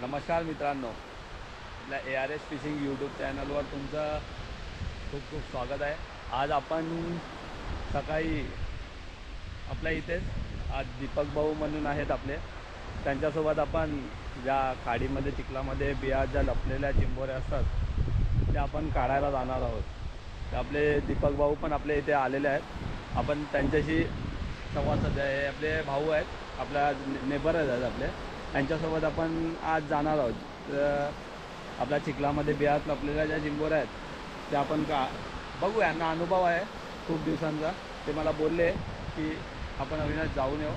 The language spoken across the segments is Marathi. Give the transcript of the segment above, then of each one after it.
नमस्कार मित्रांनो. आपल्या A R S fishing YouTube चॅनलवर तुमचं खूप खूप स्वागत आहे. आज आपण सकाळी आपल्या इथेच आज दीपक भाऊ म्हणून आहेत आपले. त्यांच्यासोबत आपण ज्या खाडीमध्ये चिखलामध्ये बिया ज्या लपलेल्या चिंबोऱ्या असतात त्या आपण काढायला जाणार आहोत. तर आपले दीपक भाऊ पण आपल्या इथे आलेले आहेत. आपण त्यांच्याशी संवाद सध्या. हे आपले भाऊ आहेत. आपल्या नेबर आहेत आपले. त्यांच्यासोबत आपण आज जाणार आहोत. तर आपल्या चिखलामध्ये बिहार लपलेल्या ज्या चिंबोऱ्या आहेत त्या आपण का बघू यांना अनुभव आहे खूप दिवसांचा. ते मला बोलले की आपण अविनाश जाऊन येऊ.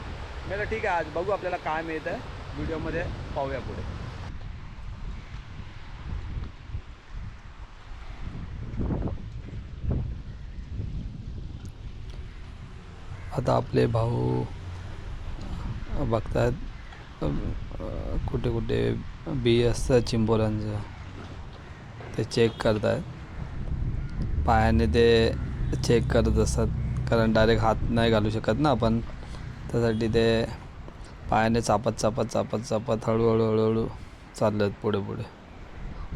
मी ठीक आहे आज बघू आपल्याला काय मिळतं आहे व्हिडिओमध्ये पाहूया पुढे. आता आपले भाऊ बघतायत. कुठे कुठे बी असतात चिंबोऱ्यांचं ते चेक करतात पायाने ते चेक करत असतात कारण डायरेक्ट हात नाही घालू शकत ना आपण त्यासाठी ते पायाने चापत चापत चापत चापत हळूहळू हळूहळू चालले आहेत पुढे पुढे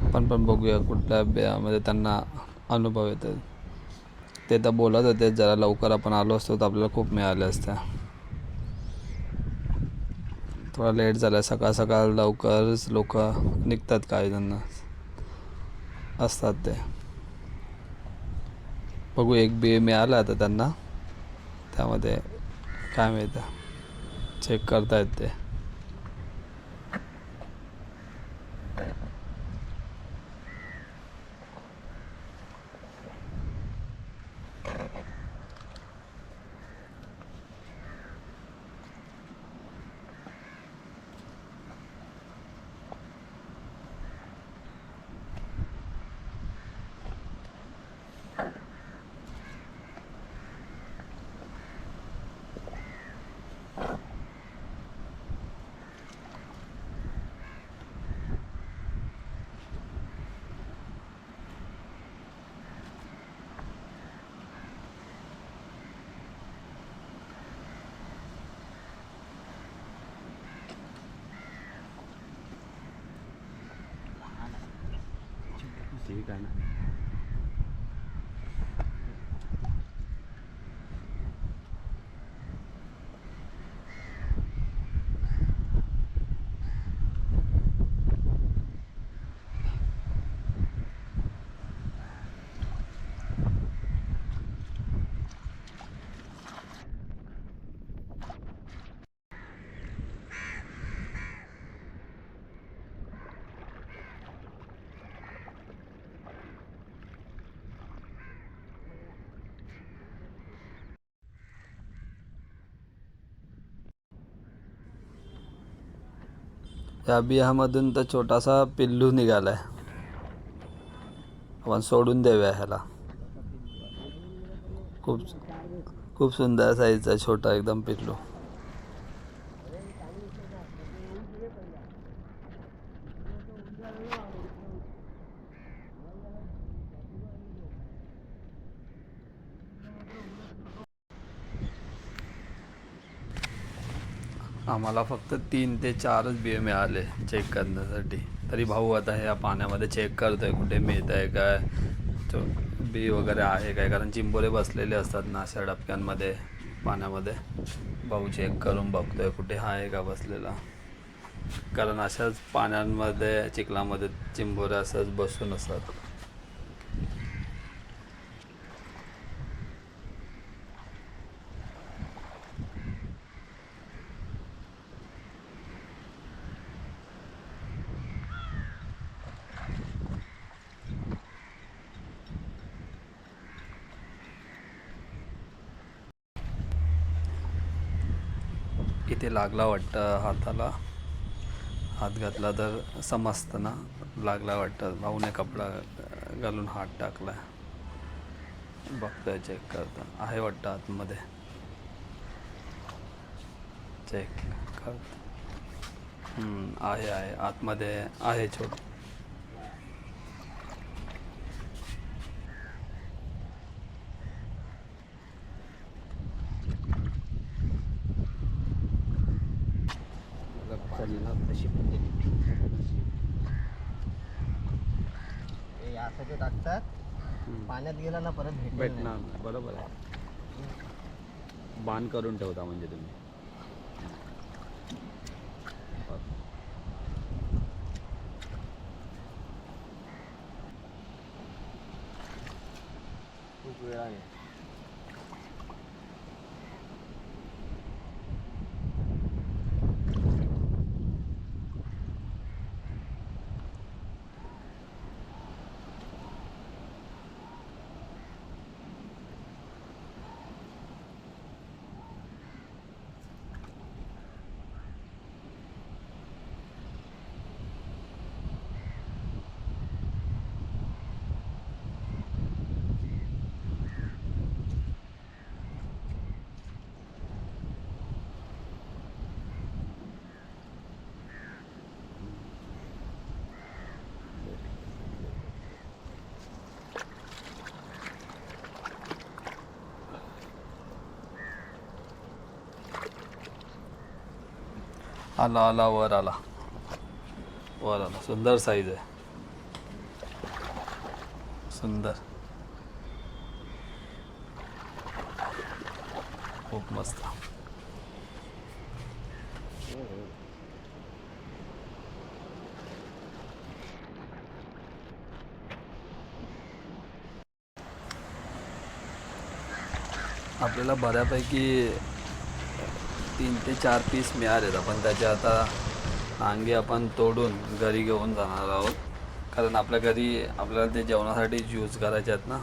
आपण पण बघूया कुठल्या बियामध्ये त्यांना अनुभव येतात ते तर बोलत होते जरा लवकर आपण आलो असतो तर आपल्याला खूप मिळाल्या असत्या थोडा लेट झाला सकाळ सकाळ लवकरच लोक निघतात काही जण. असतात ते. बघू एक बी मिळालं आता त्यांना. त्यामध्ये काय मिळतं चेक करतायत ते. ठीक आहे ना या बियामधून तर छोटासा पिल्लू निघाला आहे. आपण सोडून देऊया ह्याला. खूप खूप सुंदर साईजचा छोटा एकदम पिल्लू. आम्हाला फक्त तीन ते चारच बिये मिळाले चेक करण्यासाठी. तरी भाऊ आता ह्या पाण्यामध्ये चेक करतोय कुठे मिळत आहे काय? तो बी वगैरे आहे काय? कारण चिंबोरे बसलेले असतात ना अशा डबक्यांमध्ये पाण्यामध्ये. भाऊ चेक करून बघतोय कुठे आहे का बसलेला? कारण अशाच पाण्यांमध्ये चिखलामध्ये चिंबोरे असंच बसून असतात. इथे लागला वाटतं हाताला? हात घातला तर समजतं ना लागला वाटतं. भाऊने कपडा घालून हात टाकला बघतोय चेक करता. आहे वाटतं आतमध्ये? चेक करत. आहे आहे. आतमध्ये आहे छोट चढला तशी हे असं ते टाकतात. पाण्यात गेला ना परत भेटणार. बरोबर आहे. बाण करून ठेवता म्हणजे तुम्ही खूप वेळाने आला आला वर आला. वर आला. सुंदर साईज आहे. सुंदर. खूप मस्त. आपल्याला बऱ्यापैकी तीन ते चार पीस मिळालेत आपण. त्याचे आता नांगे आपण तोडून घरी घेऊन जाणार आहोत. कारण आपल्या घरी आपल्याला ते जेवणासाठीच यूज करायचे आहेत ना.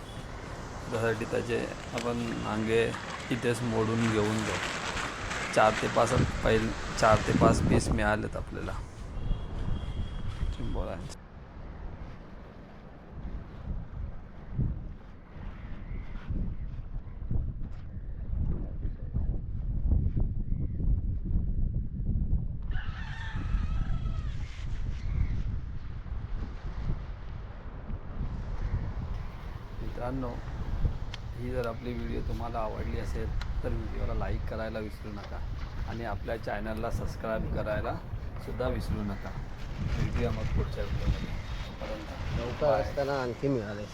त्यासाठी त्याचे आपण नांगे इथेच मोडून घेऊन जाऊ. चार ते पाच पहिले चार ते पाच पीस मिळालेत आपल्याला. बोलायचं मित्रांनो ही जर आपली व्हिडिओ तुम्हाला आवडली असेल तर व्हिडिओला लाईक करायला विसरू नका आणि आपल्या चॅनलला सबस्क्राईब करायला सुद्धा विसरू नका. भेटूया मग पुढच्या व्हिडिओमध्ये तोपर्यंत लवकर असताना आणखी मिळाले.